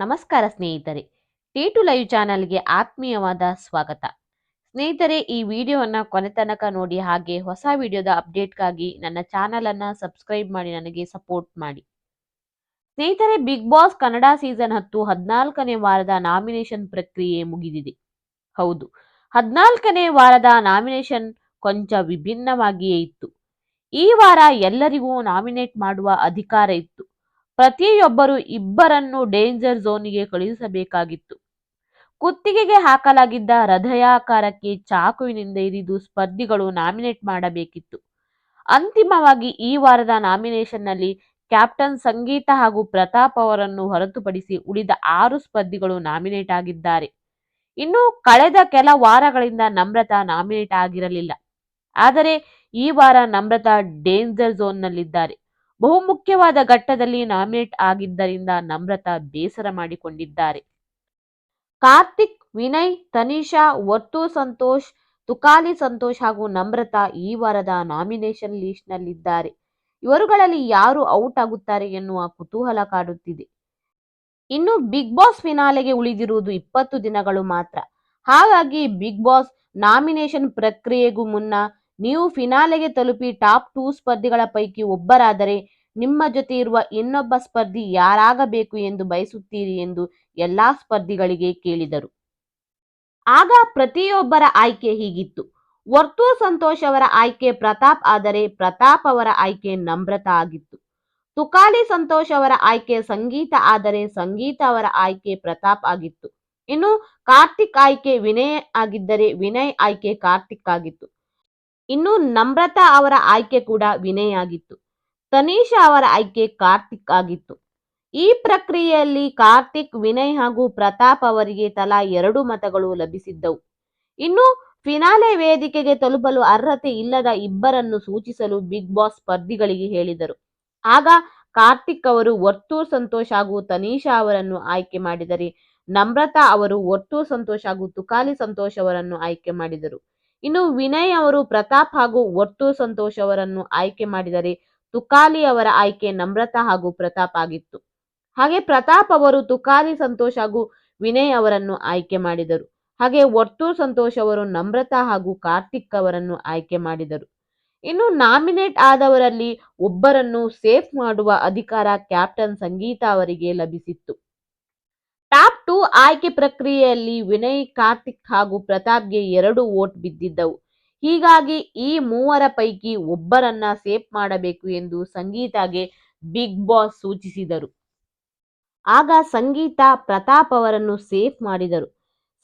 ನಮಸ್ಕಾರ ಸ್ನೇಹಿತರೆ. T to live ಚಾನಲ್ಗೆ ಆತ್ಮೀಯವಾದ ಸ್ವಾಗತ. ಸ್ನೇಹಿತರೆ, ಈ ವಿಡಿಯೋವನ್ನು ಕೊನೆ ತನಕ ನೋಡಿ ಹಾಗೆ ಹೊಸ ವಿಡಿಯೋದ ಅಪ್ಡೇಟ್ಗಾಗಿ ನನ್ನ ಚಾನಲ್ ಅನ್ನ ಸಬ್ಸ್ಕ್ರೈಬ್ ಮಾಡಿ, ನನಗೆ ಸಪೋರ್ಟ್ ಮಾಡಿ. ಸ್ನೇಹಿತರೆ, ಬಿಗ್ ಬಾಸ್ ಕನ್ನಡ ಸೀಸನ್ ಹತ್ತು ಹದಿನಾಲ್ಕನೇ ವಾರದ ನಾಮಿನೇಷನ್ ಪ್ರಕ್ರಿಯೆ ಮುಗಿದಿದೆ. ಹೌದು, ಹದಿನಾಲ್ಕನೇ ವಾರದ ನಾಮಿನೇಷನ್ ಕೊಂಚ ವಿಭಿನ್ನವಾಗಿಯೇ ಇತ್ತು. ಈ ವಾರ ಎಲ್ಲರಿಗೂ ನಾಮಿನೇಟ್ ಮಾಡುವ ಅಧಿಕಾರ ಇತ್ತು. ಪ್ರತಿಯೊಬ್ಬರು ಇಬ್ಬರನ್ನು ಡೇಂಜರ್ ಝೋನಿಗೆ ಕಳುಹಿಸಬೇಕಾಗಿತ್ತು. ಕುತ್ತಿಗೆಗೆ ಹಾಕಲಾಗಿದ್ದ ಹೃದಯಾಕಾರಕ್ಕೆ ಚಾಕುವಿನಿಂದ ಇರಿದು ಸ್ಪರ್ಧಿಗಳು ನಾಮಿನೇಟ್ ಮಾಡಬೇಕಿತ್ತು. ಅಂತಿಮವಾಗಿ ಈ ವಾರದ ನಾಮಿನೇಷನ್ನಲ್ಲಿ ಕ್ಯಾಪ್ಟನ್ ಸಂಗೀತ ಹಾಗೂ ಪ್ರತಾಪ್ ಅವರನ್ನು ಹೊರತುಪಡಿಸಿ ಉಳಿದ ಆರು ಸ್ಪರ್ಧಿಗಳು ನಾಮಿನೇಟ್ ಆಗಿದ್ದಾರೆ. ಇನ್ನು ಕಳೆದ ಕೆಲ ವಾರಗಳಿಂದ ನಮ್ರತಾ ನಾಮಿನೇಟ್ ಆಗಿರಲಿಲ್ಲ. ಆದರೆ ಈ ವಾರ ನಮ್ರತಾ ಡೇಂಜರ್ ಝೋನ್ನಲ್ಲಿದ್ದಾರೆ ಬಹುಮುಖ್ಯವಾದ ಘಟ್ಟದಲ್ಲಿ ನಾಮಿನೇಟ್ ಆಗಿದ್ದರಿಂದ ನಮ್ರತಾ ಬೇಸರ ಮಾಡಿಕೊಂಡಿದ್ದಾರೆ. ಕಾರ್ತಿಕ್, ವಿನಯ್, ತನಿಷಾ ಒತ್ತು ಸಂತೋಷ್, ತುಕಾಲಿ ಸಂತೋಷ್ ಹಾಗೂ ನಮ್ರತಾ ಈ ವಾರದ ನಾಮಿನೇಷನ್ ಲಿಸ್ಟ್ನಲ್ಲಿದ್ದಾರೆ. ಇವರುಗಳಲ್ಲಿ ಯಾರು ಔಟ್ ಆಗುತ್ತಾರೆ ಎನ್ನುವ ಕುತೂಹಲ ಕಾಡುತ್ತಿದೆ. ಇನ್ನು ಬಿಗ್ ಬಾಸ್ ಫಿನಾಲೆಗೆ ಉಳಿದಿರುವುದು ಇಪ್ಪತ್ತು ದಿನಗಳು ಮಾತ್ರ. ಹಾಗಾಗಿ ಬಿಗ್ ಬಾಸ್ ನಾಮಿನೇಷನ್ ಪ್ರಕ್ರಿಯೆಗೂ ಮುನ್ನ ನೀವು ಫಿನಾಲೆಗೆ ತಲುಪಿ ಟಾಪ್ ಟೂ ಸ್ಪರ್ಧಿಗಳ ಪೈಕಿ ಒಬ್ಬರಾದರೆ ನಿಮ್ಮ ಜೊತೆ ಇರುವ ಇನ್ನೊಬ್ಬ ಸ್ಪರ್ಧಿ ಯಾರಾಗಬೇಕು ಎಂದು ಬಯಸುತ್ತೀರಿ ಎಂದು ಎಲ್ಲಾ ಸ್ಪರ್ಧಿಗಳಿಗೆ ಕೇಳಿದರು. ಆಗ ಪ್ರತಿಯೊಬ್ಬರ ಆಯ್ಕೆ ಹೀಗಿತ್ತು. ವರ್ತು ಸಂತೋಷ್ ಅವರ ಆಯ್ಕೆ ಪ್ರತಾಪ್, ಆದರೆ ಪ್ರತಾಪ್ ಅವರ ಆಯ್ಕೆ ನಮ್ರತಾ ಆಗಿತ್ತು. ತುಕಾಲಿ ಸಂತೋಷ್ ಅವರ ಆಯ್ಕೆ ಸಂಗೀತ, ಆದರೆ ಸಂಗೀತ ಅವರ ಆಯ್ಕೆ ಪ್ರತಾಪ್ ಆಗಿತ್ತು. ಇನ್ನು ಕಾರ್ತಿಕ್ ಆಯ್ಕೆ ವಿನಯ್ ಆಗಿದ್ದರೆ ವಿನಯ್ ಆಯ್ಕೆ ಕಾರ್ತಿಕ್ ಆಗಿತ್ತು. ಇನ್ನು ನಮ್ರತಾ ಅವರ ಆಯ್ಕೆ ಕೂಡ ವಿನಯ್ ಆಗಿತ್ತು ತನೀಶಾ ಅವರ ಆಯ್ಕೆ ಕಾರ್ತಿಕ್ ಆಗಿತ್ತು ಈ ಪ್ರಕ್ರಿಯೆಯಲ್ಲಿ ಕಾರ್ತಿಕ್, ವಿನಯ್ ಹಾಗೂ ಪ್ರತಾಪ್ ಅವರಿಗೆ ತಲಾ ಎರಡು ಮತಗಳು ಲಭಿಸಿದ್ದವು. ಇನ್ನು ಫಿನಾಲೆ ವೇದಿಕೆಗೆ ತಲುಪಲು ಅರ್ಹತೆ ಇಲ್ಲದ ಇಬ್ಬರನ್ನು ಸೂಚಿಸಲು ಬಿಗ್ ಬಾಸ್ ಸ್ಪರ್ಧಿಗಳಿಗೆ ಹೇಳಿದರು. ಆಗ ಕಾರ್ತಿಕ್ ಅವರು ಒರ್ತೂರ್ ಸಂತೋಷ್ ಹಾಗೂ ತನೀಶಾ ಅವರನ್ನು ಆಯ್ಕೆ ಮಾಡಿದರೆ ನಮ್ರತಾ ಅವರು ಒತ್ತು ಸಂತೋಷ್ ಹಾಗೂ ತುಕಾಲಿ ಸಂತೋಷ್ ಅವರನ್ನು ಆಯ್ಕೆ ಮಾಡಿದರು. ಇನ್ನು ವಿನಯ್ ಅವರು, ಪ್ರತಾಪ್ ಹಾಗೂ ಒಟ್ಟು ಸಂತೋಷ್ ಅವರನ್ನು ಆಯ್ಕೆ ಮಾಡಿದರೆ ತುಕಾಲಿ ಅವರ ಆಯ್ಕೆ ನಮ್ರತಾ ಹಾಗೂ ಪ್ರತಾಪ್ ಆಗಿತ್ತು. ಹಾಗೆ ಪ್ರತಾಪ್ ಅವರು, ತುಕಾಲಿ ಸಂತೋಷ್ ಹಾಗೂ ವಿನಯ್ ಅವರನ್ನು ಆಯ್ಕೆ ಮಾಡಿದರು. ಹಾಗೆ ಒಟ್ಟು ಸಂತೋಷ್ ಅವರು, ನಮ್ರತಾ ಹಾಗೂ ಕಾರ್ತಿಕ್ ಅವರನ್ನು ಆಯ್ಕೆ ಮಾಡಿದರು. ಇನ್ನು ನಾಮಿನೇಟ್ ಆದವರಲ್ಲಿ ಒಬ್ಬರನ್ನು ಸೇಫ್ ಮಾಡುವ ಅಧಿಕಾರ ಕ್ಯಾಪ್ಟನ್ ಸಂಗೀತ ಅವರಿಗೆ ಲಭಿಸಿತ್ತು. ಆಯ್ಕೆ ಪ್ರಕ್ರಿಯೆಯಲ್ಲಿ ವಿನಯ್, ಕಾರ್ತಿಕ್ ಹಾಗೂ ಪ್ರತಾಪ್ಗೆ ಎರಡು ವೋಟ್ ಬಿದ್ದಿದ್ದವು. ಹೀಗಾಗಿ ಈ ಮೂವರ ಪೈಕಿ ಒಬ್ಬರನ್ನ ಸೇಫ್ ಮಾಡಬೇಕು ಎಂದು ಸಂಗೀತಾಗೆ ಬಿಗ್ ಬಾಸ್ ಸೂಚಿಸಿದರು. ಆಗ ಸಂಗೀತ ಪ್ರತಾಪ್ ಅವರನ್ನು ಸೇಫ್ ಮಾಡಿದರು.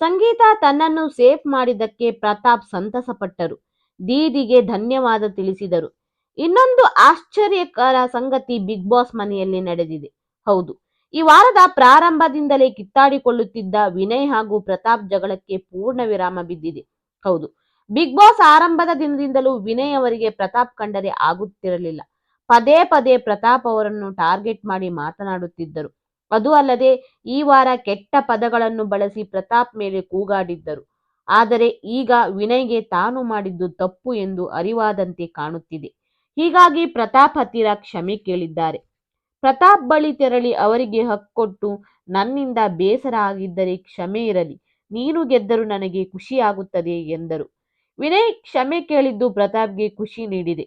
ಸಂಗೀತ ತನ್ನನ್ನು ಸೇಫ್ ಮಾಡಿದ್ದಕ್ಕೆ ಪ್ರತಾಪ್ ಸಂತಸಪಟ್ಟರು. ದೀದಿಗೆ ಧನ್ಯವಾದ ತಿಳಿಸಿದರು. ಇನ್ನೊಂದು ಆಶ್ಚರ್ಯಕರ ಸಂಗತಿ ಬಿಗ್ ಬಾಸ್ ಮನೆಯಲ್ಲಿ ನಡೆದಿದೆ. ಹೌದು ಈ ವಾರದ ಪ್ರಾರಂಭದಿಂದಲೇ ಕಿತ್ತಾಡಿಕೊಳ್ಳುತ್ತಿದ್ದ ವಿನಯ್ ಹಾಗೂ ಪ್ರತಾಪ್ ಜಗಳಕ್ಕೆ ಪೂರ್ಣ ವಿರಾಮ ಬಿದ್ದಿದೆ. ಹೌದು, ಬಿಗ್ ಬಾಸ್ ಆರಂಭದ ದಿನದಿಂದಲೂ ವಿನಯ್ ಅವರಿಗೆ ಪ್ರತಾಪ್ ಕಂಡರೆ ಆಗುತ್ತಿರಲಿಲ್ಲ. ಪದೇ ಪದೇ ಪ್ರತಾಪ್ ಅವರನ್ನು ಟಾರ್ಗೆಟ್ ಮಾಡಿ ಮಾತನಾಡುತ್ತಿದ್ದರು. ಅದು ಅಲ್ಲದೆ ಈ ವಾರ ಕೆಟ್ಟ ಪದಗಳನ್ನು ಬಳಸಿ ಪ್ರತಾಪ್ ಮೇಲೆ ಕೂಗಾಡಿದ್ದರು. ಆದರೆ ಈಗ ವಿನಯ್ಗೆ ತಾನು ಮಾಡಿದ್ದು ತಪ್ಪು ಎಂದು ಅರಿವಾದಂತೆ ಕಾಣುತ್ತಿದೆ. ಹೀಗಾಗಿ ಪ್ರತಾಪ್ ಹತ್ತಿರ ಕ್ಷಮೆ ಕೇಳಿದ್ದಾರೆ. ಪ್ರತಾಪ್ ಬಳಿ ತೆರಳಿ ಅವರಿಗೆ ಹಕ್ಕೊಟ್ಟು ನನ್ನಿಂದ ಬೇಸರ ಆಗಿದ್ದರೆ ಕ್ಷಮೆ ಇರಲಿ, ನೀನು ಗೆದ್ದರೂ ನನಗೆ ಖುಷಿಯಾಗುತ್ತದೆ ಎಂದರು. ವಿನಯ್ ಕ್ಷಮೆ ಕೇಳಿದ್ದು ಪ್ರತಾಪ್ಗೆ ಖುಷಿ ನೀಡಿದೆ.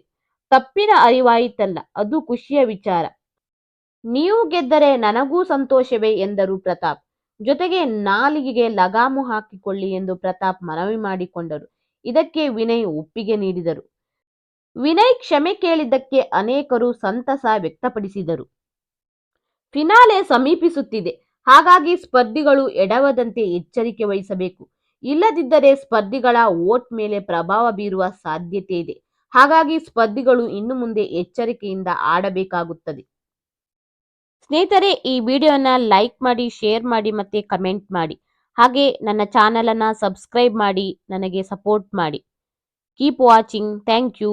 ತಪ್ಪಿನ ಅರಿವಾಯಿತಲ್ಲ, ಅದು ಖುಷಿಯ ವಿಚಾರ. ನೀವು ಗೆದ್ದರೆ ನನಗೂ ಸಂತೋಷವೇ ಎಂದರು ಪ್ರತಾಪ್. ಜೊತೆಗೆ ನಾಲಿಗೆಗೆ ಲಗಾಮು ಹಾಕಿಕೊಳ್ಳಿ ಎಂದು ಪ್ರತಾಪ್ ಮನವಿ ಮಾಡಿಕೊಂಡರು. ಇದಕ್ಕೆ ವಿನಯ್ ಒಪ್ಪಿಗೆ ನೀಡಿದರು. ವಿನಯ್ ಕ್ಷಮೆ ಕೇಳಿದ್ದಕ್ಕೆ ಅನೇಕರು ಸಂತಸ ವ್ಯಕ್ತಪಡಿಸಿದರು. ಫಿನಾಲೆ ಸಮೀಪಿಸುತ್ತಿದೆ. ಹಾಗಾಗಿ ಸ್ಪರ್ಧಿಗಳು ಎಡವದಂತೆ ಎಚ್ಚರಿಕೆ ವಹಿಸಬೇಕು. ಇಲ್ಲದಿದ್ದರೆ ಸ್ಪರ್ಧಿಗಳ ಓಟ್ ಮೇಲೆ ಪ್ರಭಾವ ಬೀರುವ ಸಾಧ್ಯತೆ ಇದೆ. ಹಾಗಾಗಿ ಸ್ಪರ್ಧಿಗಳು ಇನ್ನು ಮುಂದೆ ಎಚ್ಚರಿಕೆಯಿಂದ ಆಡಬೇಕಾಗುತ್ತದೆ. ಸ್ನೇಹಿತರೆ, ಈ ವಿಡಿಯೋನ ಲೈಕ್ ಮಾಡಿ, ಶೇರ್ ಮಾಡಿ ಮತ್ತೆ ಕಮೆಂಟ್ ಮಾಡಿ. ಹಾಗೆ ನನ್ನ ಚಾನಲನ್ನು ಸಬ್ಸ್ಕ್ರೈಬ್ ಮಾಡಿ, ನನಗೆ ಸಪೋರ್ಟ್ ಮಾಡಿ. Keep watching. Thank you.